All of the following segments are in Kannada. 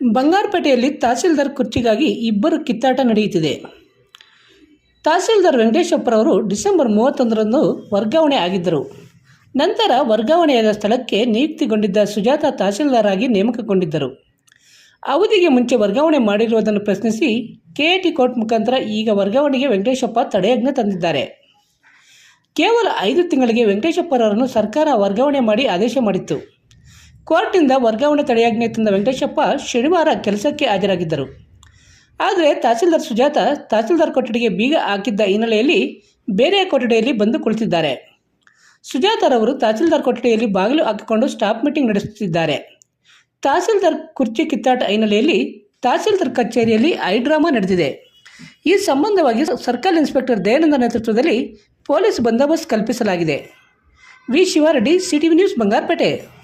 ಬಂಗಾರಪೇಟೆಯಲ್ಲಿ ತಹಸೀಲ್ದಾರ್ ಕುರ್ಚಿಗಾಗಿ ಇಬ್ಬರು ಕಿತ್ತಾಟ ನಡೆಯುತ್ತಿದೆ. ತಹಸೀಲ್ದಾರ್ ವೆಂಕಟೇಶಪ್ಪರವರು ಡಿಸೆಂಬರ್ ಮೂವತ್ತೊಂದರಂದು ವರ್ಗಾವಣೆ ಆಗಿದ್ದರು. ನಂತರ ವರ್ಗಾವಣೆಯಾದ ಸ್ಥಳಕ್ಕೆ ನಿಯುಕ್ತಿಗೊಂಡಿದ್ದ ಸುಜಾತ ತಹಸೀಲ್ದಾರ್ ಆಗಿ ನೇಮಕಗೊಂಡಿದ್ದರು. ಅವಧಿಗೆ ಮುಂಚೆ ವರ್ಗಾವಣೆ ಮಾಡಿರುವುದನ್ನು ಪ್ರಶ್ನಿಸಿ ಕೆಎಟಿ ಕೋರ್ಟ್ ಮುಖಾಂತರ ಈಗ ವರ್ಗಾವಣೆಗೆ ವೆಂಕಟೇಶಪ್ಪ ತಡೆಯಾಜ್ಞೆ ತಂದಿದ್ದಾರೆ. ಕೇವಲ ಐದು ತಿಂಗಳಿಗೆ ವೆಂಕಟೇಶಪ್ಪರವರನ್ನು ಸರ್ಕಾರ ವರ್ಗಾವಣೆ ಮಾಡಿ ಆದೇಶ ಮಾಡಿತ್ತು. ಕೋರ್ಟ್ನಿಂದ ವರ್ಗಾವಣೆ ತಡೆಯಾಜ್ಞೆ ತಂದ ವೆಂಕಟೇಶಪ್ಪ ಶನಿವಾರ ಕೆಲಸಕ್ಕೆ ಹಾಜರಾಗಿದ್ದರು. ಆದರೆ ತಹಸೀಲ್ದಾರ್ ಸುಜಾತ ತಹಸೀಲ್ದಾರ್ ಕೊಠಡಿಗೆ ಬೀಗ ಹಾಕಿದ್ದ ಹಿನ್ನೆಲೆಯಲ್ಲಿ ಬೇರೆ ಕೊಠಡಿಯಲ್ಲಿ ಬಂದು ಕುಳಿತಿದ್ದಾರೆ. ಸುಜಾತರವರು ತಹಸೀಲ್ದಾರ್ ಕೊಠಡಿಯಲ್ಲಿ ಬಾಗಿಲು ಹಾಕಿಕೊಂಡು ಸ್ಟಾಫ್ ಮೀಟಿಂಗ್ ನಡೆಸುತ್ತಿದ್ದಾರೆ. ತಹಸೀಲ್ದಾರ್ ಕುರ್ಚಿ ಕಿತ್ತಾಟ ಹಿನ್ನೆಲೆಯಲ್ಲಿ ತಹಸೀಲ್ದಾರ್ ಕಚೇರಿಯಲ್ಲಿ ಐಡ್ರಾಮಾ ನಡೆದಿದೆ. ಈ ಸಂಬಂಧವಾಗಿ ಸರ್ಕಲ್ ಇನ್ಸ್ಪೆಕ್ಟರ್ ದಯಾನಂದ ನೇತೃತ್ವದಲ್ಲಿ ಪೊಲೀಸ್ ಬಂದೋಬಸ್ತ್ ಕಲ್ಪಿಸಲಾಗಿದೆ. V Shivareddy CTV news, Bangarapete.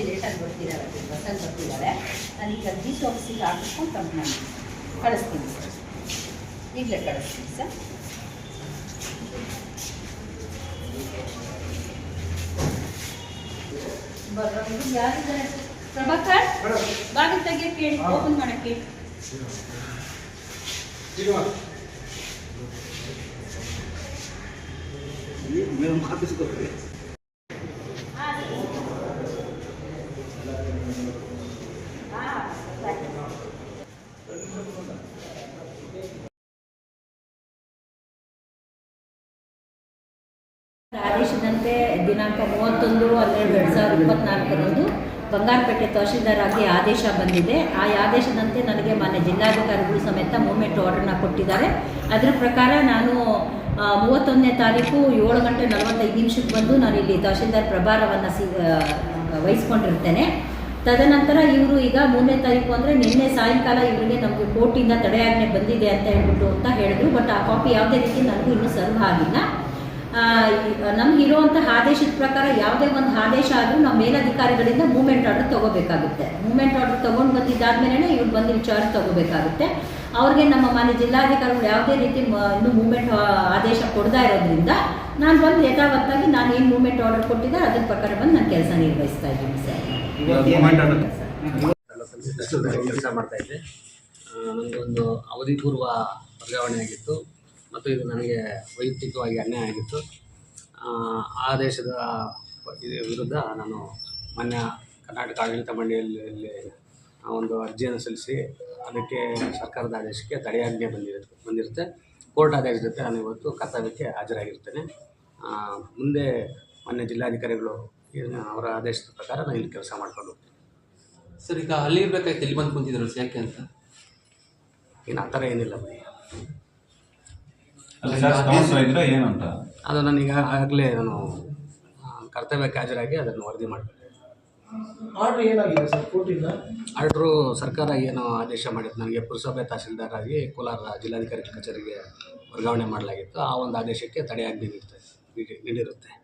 ಅವ್ರಿಗೆ ಲೇಟಾಗಿ ಬರ್ತಿದ್ದಾರೆ ಬಸ್ಸಲ್ಲಿ ಬರ್ತಿದ್ದಾರೆ ನಾನು ಈಗ ಅಜ್ಜಿ ಸಿ ಆಫೀಸಿಗೆ ಹಾಕಿಸ್ಕೊಂಡು ಕಂಪ್ನಿ ಕಳಿಸ್ತೀನಿ ಸರ್ ಈಗಲೇ ಕಳಿಸ್ತೀನಿ ಸರ್ ಯಾರಿದ್ದಾರೆ ಪ್ರಭಾಕರ್? ಬಾಗಿಲು ತೆಗಿಯಕ್ಕೆ ಹೇಳಿ ಓಪನ್ ಮಾಡಕ್ಕೆ. ಆದೇಶದಂತೆ ದಿನಾಂಕ ಮೂವತ್ತೊಂದು, ಹನ್ನೆರಡು, ಎರಡು ಸಾವಿರದ ಇಪ್ಪತ್ನಾಲ್ಕರಂದು ಬಂಗಾರಪೇಟೆ ತಹಶೀಲ್ದಾರ್ ಆಗಿ ಆದೇಶ ಬಂದಿದೆ. ಆ ಆದೇಶದಂತೆ ನನಗೆ ಮಾನ್ಯ ಜಿಲ್ಲಾಧಿಕಾರಿಗಳು ಸಮೇತ ಮೂಮೆಂಟ್ ಆರ್ಡರ್ನ ಕೊಟ್ಟಿದ್ದಾರೆ. ಅದರ ಪ್ರಕಾರ ನಾನು ಮೂವತ್ತೊಂದನೇ ತಾರೀಕು ಏಳು ಗಂಟೆ ನಲವತ್ತೈದು ನಿಮಿಷಕ್ಕೆ ಬಂದು ನಾನು ಇಲ್ಲಿ ತಹಶೀಲ್ದಾರ್ ಪ್ರಭಾರವನ್ನು ಸಿ ವಹಿಸ್ಕೊಂಡಿರ್ತೇನೆ. ತದನಂತರ ಇವರು ಈಗ ಮೂರನೇ ತಾರೀಕು ಅಂದರೆ ನಿನ್ನೆ ಸಾಯಂಕಾಲ ಇವರಿಗೆ ನಮಗೆ ಕೋರ್ಟಿಂದ ತಡೆಯಾಜ್ಞೆ ಬಂದಿದೆ ಅಂತ ಹೇಳ್ಬಿಟ್ಟು ಅಂತ ಹೇಳಿದ್ರು. ಬಟ್ ಆ ಕಾಪಿ ಯಾವುದೇ ರೀತಿ ನನಗೂ ಇನ್ನೂ ಸರ್ವ್ ಆಗಿಲ್ಲ. ನಮ್ಗೆ ಇರುವಂತಹ ಆದೇಶದ ಪ್ರಕಾರ ಯಾವುದೇ ಒಂದು ಆದೇಶ ಆದರೂ ನಾವು ಮೇಲಧಿಕಾರಿಗಳಿಂದ ಮೂವ್ಮೆಂಟ್ ಆರ್ಡರ್ ತಗೋಬೇಕಾಗುತ್ತೆ. ಮೂವ್ಮೆಂಟ್ ಆರ್ಡರ್ ತೊಗೊಂಡು ಬಂದಿದ್ದಾದ್ಮೇಲೆ ಇವ್ರು ಬಂದು ಚಾರ್ಜ್ ತಗೋಬೇಕಾಗುತ್ತೆ. ಅವ್ರಿಗೆ ನಮ್ಮ ಮಾನ್ಯ ಜಿಲ್ಲಾಧಿಕಾರಿಗಳು ಯಾವುದೇ ರೀತಿ ಇನ್ನು ಮೂವ್ಮೆಂಟ್ ಆದೇಶ ಕೊಡ್ತಾ ಇರೋದ್ರಿಂದ ನಾನು ಬಂದು ಯಥಾವತ್ತಾಗಿ ನಾನು ಏನು ಮೂವ್ಮೆಂಟ್ ಆರ್ಡರ್ ಕೊಟ್ಟಿದ್ದೆ ಅದ್ರ ಪ್ರಕಾರ ಬಂದು ನಾನು ಕೆಲಸ ನಿರ್ವಹಿಸ್ತಾ ಇದ್ದೀನಿ ಸರ್. ಕೆಲಸ ಮಾಡ್ತಾ ಇದ್ದೆ. ಅವಧಿ ಪೂರ್ವ ವರ್ಗಾವಣೆ ಆಗಿತ್ತು. ಮತ್ತು ಇದು ನನಗೆ ವೈಯಕ್ತಿಕವಾಗಿ ಅನ್ಯಾಯ ಆಗಿತ್ತು. ಆ, ದೇಶದ ವಿರುದ್ಧ ನಾನು ಮಾನ್ಯ ಕರ್ನಾಟಕ ಆಡಳಿತ ಮಂಡಳಿಯಲ್ಲಿ ಒಂದು ಅರ್ಜಿಯನ್ನು ಸಲ್ಲಿಸಿ ಅದಕ್ಕೆ ಸರ್ಕಾರದ ಆದೇಶಕ್ಕೆ ತಡೆಯಾಜ್ಞೆ ಬಂದಿರುತ್ತೆ ಬಂದಿರುತ್ತೆ. ಕೋರ್ಟ್ ಆದೇಶ ಜೊತೆ ನಾನು ಇವತ್ತು ಕರ್ತವ್ಯಕ್ಕೆ ಹಾಜರಾಗಿರ್ತೇನೆ. ಮುಂದೆ ಮಾನ್ಯ ಜಿಲ್ಲಾಧಿಕಾರಿಗಳು ಅವರ ಆದೇಶದ ಪ್ರಕಾರ ನಾನು ಇಲ್ಲಿ ಕೆಲಸ ಮಾಡ್ಕೊಂಡು ಹೋಗ್ತೀನಿ. ಸರ್ ಈಗ ಅಲ್ಲಿ ಇರ್ಬೇಕಾಯ್ತು ಇಲ್ಲಿ ಬಂದು ಕುಂತಿದ್ರು ಯಾಕೆ ಅಂತ? ಏನು ಆ ಥರ ಏನಿಲ್ಲ ಬರೀ ಏನಂತ? ಅದು ನನಗೆ ಆಗಲೇ ನಾನು ಕರ್ತವ್ಯಕ್ಕೆ ಹಾಜರಾಗಿ ಅದನ್ನು ವರದಿ ಮಾಡಬೇಕು. ಆರ್ಡ್ರ್ ಏನಾಗಿದೆ ಸರ್? ಕೋರ್ಟಿಂದ? ಆರ್ಡ್ರು ಸರ್ಕಾರ ಏನು ಆದೇಶ ಮಾಡಿತ್ತು. ನನಗೆ ಪುರಸಭೆ ತಹಸೀಲ್ದಾರಾಗಿ ಕೋಲಾರ ಜಿಲ್ಲಾಧಿಕಾರಿ ಕಚೇರಿಗೆ ವರ್ಗಾವಣೆ ಮಾಡಲಾಗಿತ್ತು. ಆ ಒಂದು ಆದೇಶಕ್ಕೆ ತಡೆಯಾಗಿ ನೀಡಿರುತ್ತೆ ನೀಡಿ- ನೀಡಿರುತ್ತೆ.